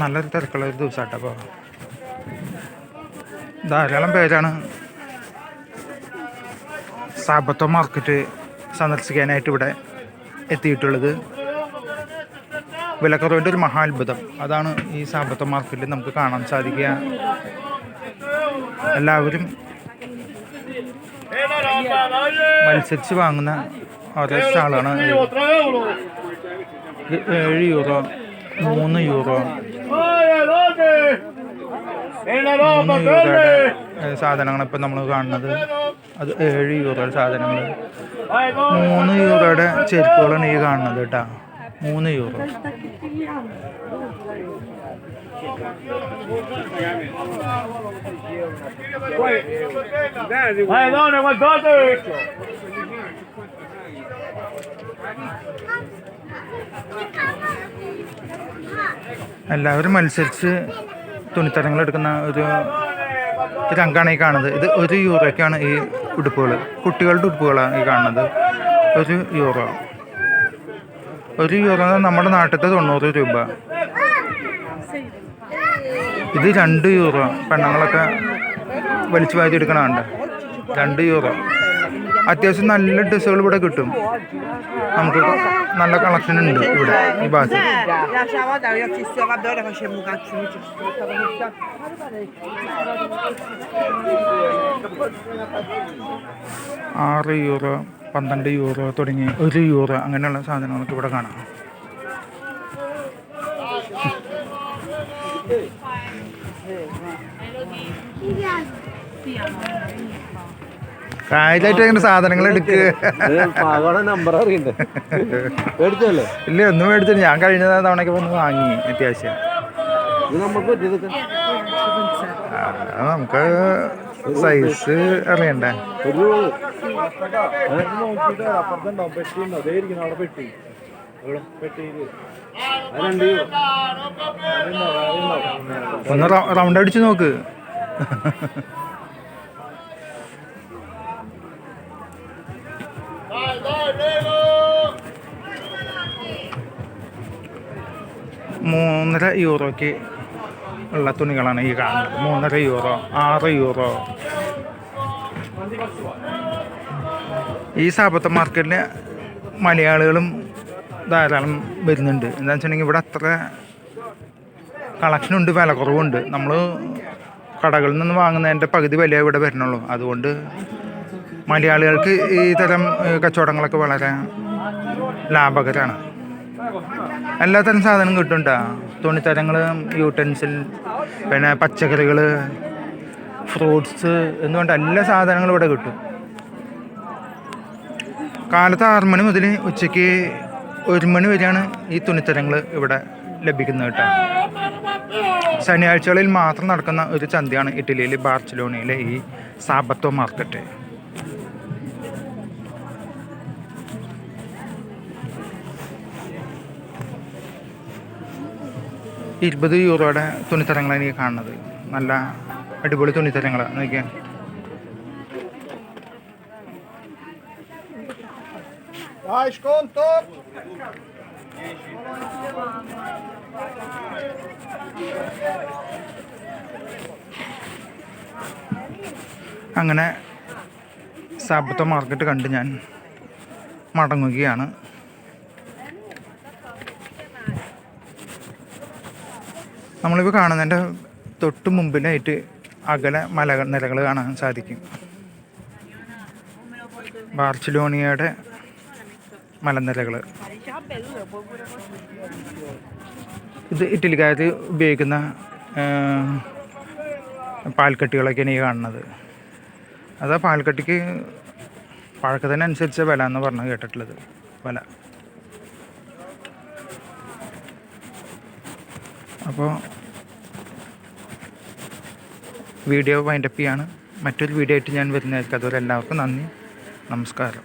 നല്ലൊരു തിരക്കുള്ള ഒരു ദിവസമാട്ടോ ധാരാളം പേരാണ് സാബത്ത മാർക്കറ്റ് സന്ദർശിക്കാനായിട്ട് ഇവിടെ എത്തിയിട്ടുള്ളത്. വിലക്കുറവിന്റെ ഒരു മഹാത്ഭുതം. അതാണ് ഈ സാബത്ത മാർക്കറ്റിൽ നമുക്ക് കാണാൻ സാധിക്കുക. എല്ലാവരും മത്സരിച്ച് വാങ്ങുന്ന ഓരോ സ്റ്റാളാണ് ഏഴ്. യൂറോ മൂന്ന് യൂറോ മൂന്ന് യൂറോയുടെ സാധനങ്ങൾ ഇപ്പം നമ്മൾ കാണുന്നത്. അത് ഏഴ് യൂറോയുടെ സാധനങ്ങൾ മൂന്ന് യൂറോയുടെ ചെരുപ്പുകളാണ് ഈ കാണുന്നത് കേട്ടോ. മൂന്ന് യൂറോ. Vai! എല്ലാവരും മത്സരിച്ച് തുണിത്തരങ്ങൾ എടുക്കുന്ന ഒരു രംഗാണ് ഈ കാണുന്നത്. ഇത് ഒരു യൂറോയ്ക്കാണ് ഈ ഉടുപ്പുകൾ. കുട്ടികളുടെ ഉടുപ്പുകളാണ് ഈ കാണുന്നത്. ഒരു യൂറോ. ഒരു യൂറോ നമ്മുടെ നാട്ടിലത്തെ തൊണ്ണൂറ് രൂപ. ഇത് രണ്ട് യൂറോ പെണ്ണുങ്ങളൊക്കെ വലിച്ചു വായിച്ച് എടുക്കണുണ്ട് രണ്ട് യൂറോ. അത്യാവശ്യം നല്ല ഡ്രസ്സുകൾ ഇവിടെ കിട്ടും. നമുക്ക് നല്ല കളക്ഷൻ ഉണ്ട് ഇവിടെ ഈ stavo ആറ് യൂറോ പന്ത്രണ്ട് യൂറോ തുടങ്ങി ഒരു യൂറോ അങ്ങനെയുള്ള സാധനങ്ങളൊക്കെ ഇവിടെ കാണാം. കായലായിട്ട് അങ്ങനെ സാധനങ്ങൾ എടുക്കുക നമ്പർ അറിയണ്ടേ? മേടിച്ചല്ലേ ഇല്ല ഒന്നും മേടിച്ചില്ല. ഞാൻ കഴിഞ്ഞ തവണയൊക്കെ വന്ന് വാങ്ങി അത്യാവശ്യം. നമുക്ക് സൈസ് അറിയണ്ടേ? ഒന്ന് റൗണ്ട് അടിച്ച് നോക്ക്. മൂന്നര യൂറോയ്ക്ക് ഉള്ള തുണികളാണ് ഈ കാണുന്നത്. മൂന്നര യൂറോ ആറ് യൂറോ. ഈ സാപത്ത മാർക്കറ്റിൽ മലയാളികളും ധാരാളം വരുന്നുണ്ട്. എന്താണെന്ന് വെച്ചിട്ടുണ്ടെങ്കിൽ ഇവിടെ അത്ര കളക്ഷനുണ്ട് വില കുറവുണ്ട് നമ്മൾ കടകളിൽ നിന്ന് വാങ്ങുന്നതിന്റെ പകുതി വില ഇവിടെ വരണുള്ളൂ അതുകൊണ്ട് മലയാളികൾക്ക് ഈ തരം കച്ചവടങ്ങളൊക്കെ വളരെ ലാഭകരമാണ് എല്ലാത്തരം സാധനം കിട്ടുന്നുണ്ട്. തുണിത്തരങ്ങൾ യൂട്ടൻസിൽ പിന്നെ പച്ചക്കറികൾ ഫ്രൂട്ട്സ് എന്നുകൊണ്ട് എല്ലാ സാധനങ്ങളും ഇവിടെ കിട്ടും. കാലത്ത് ആറ് മണി മുതൽ ഉച്ചയ്ക്ക് ഒരു മണി വരെയാണ് ഈ തുണിത്തരങ്ങൾ ഇവിടെ ലഭിക്കുന്നത് കേട്ടോ. ശനിയാഴ്ചകളിൽ മാത്രം നടക്കുന്ന ഒരു ചന്തയാണ് ഇറ്റലിയിലെ ബാർസലോണയിലെ ഈ സാബത്തോ മാർക്കറ്റ്. ഇരുപത് യൂറോയുടെ തുണിത്തരങ്ങളാണ് ഈ കാണുന്നത്. നല്ല അടിപൊളി തുണിത്തരങ്ങളാണ്. നോക്കിയാൽ Dai, sconto! അങ്ങനെ സാബത്ത മാർക്കറ്റ് കണ്ട് ഞാൻ മടങ്ങുകയാണ് നമ്മളിപ്പോൾ കാണുന്നതിന്റെ തൊട്ട് മുമ്പിലായിട്ട് അകലെ മല നിലകൾ കാണാൻ സാധിക്കും ബാർച്ചിലോണിയയുടെ മലനിരകൾ ഇത് ഇറ്റലിക്കാർ ഉപയോഗിക്കുന്ന പാൽക്കട്ടികളൊക്കെയാണ് ഈ കാണുന്നത്. അത് ആ പാൽക്കട്ടിക്ക് പഴക്കത്തിനനുസരിച്ച് വില എന്ന് പറഞ്ഞു കേട്ടിട്ടുള്ളത്. വില. അപ്പോൾ വീഡിയോ വൈൻഡപ്പ് ചെയ്യാണ്. മറ്റൊരു വീഡിയോ ആയിട്ട് ഞാൻ വരുന്നതായിരിക്കും. അതുപോലെ എല്ലാവർക്കും നന്ദി. നമസ്കാരം.